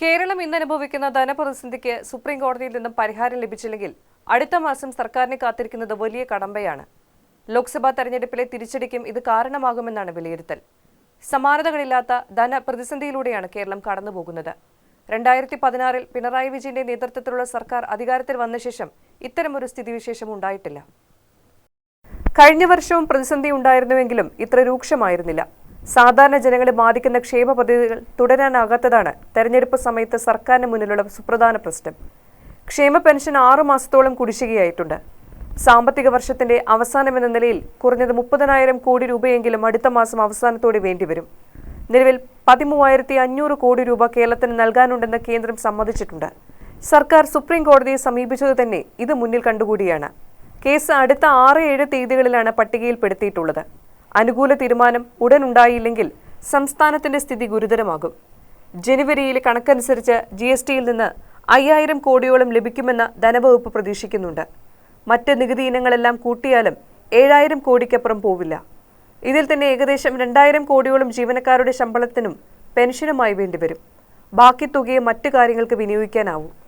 കേരളം ഇന്ന് അനുഭവിക്കുന്ന ധനപ്രതിസന്ധിക്ക് സുപ്രീം കോടതിയിൽ നിന്നും പരിഹാരം ലഭിച്ചില്ലെങ്കിൽ അടുത്ത മാസം സർക്കാരിനെ കാത്തിരിക്കുന്നത് വലിയ കടമ്പയാണ്. ലോക്സഭാ തെരഞ്ഞെടുപ്പിലെ തിരിച്ചടിക്കും ഇത് കാരണമാകുമെന്നാണ് വിലയിരുത്തൽ. സമാനതകളില്ലാത്ത ധനപ്രതിസന്ധിയിലൂടെയാണ് കേരളം കടന്നുപോകുന്നത്. രണ്ടായിരത്തി പതിനാറിൽ പിണറായി വിജയന്റെ നേതൃത്വത്തിലുള്ള സർക്കാർ അധികാരത്തിൽ വന്ന ശേഷം ഇത്തരമൊരു സ്ഥിതിവിശേഷം ഉണ്ടായിട്ടില്ല. കഴിഞ്ഞ വർഷവും പ്രതിസന്ധി ഉണ്ടായിരുന്നുവെങ്കിലും ഇത്ര രൂക്ഷമായിരുന്നില്ല. സാധാരണ ജനങ്ങളെ ബാധിക്കുന്ന ക്ഷേമ പദ്ധതികൾ തുടരാനാകാത്തതാണ് തെരഞ്ഞെടുപ്പ് സമയത്ത് സർക്കാരിന് മുന്നിലുള്ള സുപ്രധാന പ്രശ്നം. ക്ഷേമ പെൻഷൻ ആറു മാസത്തോളം കുടിശ്ശികയായിട്ടുണ്ട്. സാമ്പത്തിക വർഷത്തിന്റെ അവസാനമെന്ന നിലയിൽ കുറഞ്ഞത് മുപ്പതിനായിരം കോടി രൂപയെങ്കിലും അടുത്ത മാസം അവസാനത്തോടെ വേണ്ടിവരും. നിലവിൽ പതിമൂവായിരത്തി അഞ്ഞൂറ് കോടി രൂപ കേരളത്തിന് നൽകാനുണ്ടെന്ന് കേന്ദ്രം സമ്മതിച്ചിട്ടുണ്ട്. സർക്കാർ സുപ്രീം കോടതിയെ സമീപിച്ചത് തന്നെ ഇത് മുന്നിൽ കണ്ടുകൂടിയാണ്. കേസ് അടുത്ത ആറ് ഏഴ് തീയതികളിലാണ് പട്ടികയിൽപ്പെടുത്തിയിട്ടുള്ളത്. അനുകൂല തീരുമാനം ഉടൻ ഉണ്ടായില്ലെങ്കിൽ സംസ്ഥാനത്തിന്റെ സ്ഥിതി ഗുരുതരമാകും. ജനുവരിയിലെ കണക്കനുസരിച്ച് ജി എസ് ടിയിൽ നിന്ന് അയ്യായിരം കോടിയോളം ലഭിക്കുമെന്ന് ധനവകുപ്പ് പ്രതീക്ഷിക്കുന്നുണ്ട്. മറ്റ് നികുതി ഇനങ്ങളെല്ലാം കൂട്ടിയാലും ഏഴായിരം കോടിക്കപ്പുറം പോവില്ല. ഇതിൽ തന്നെ ഏകദേശം രണ്ടായിരം കോടിയോളം ജീവനക്കാരുടെ ശമ്പളത്തിനും പെൻഷനുമായി വേണ്ടിവരും. ബാക്കി തുകയെ മറ്റു കാര്യങ്ങൾക്ക് വിനിയോഗിക്കാനാവും.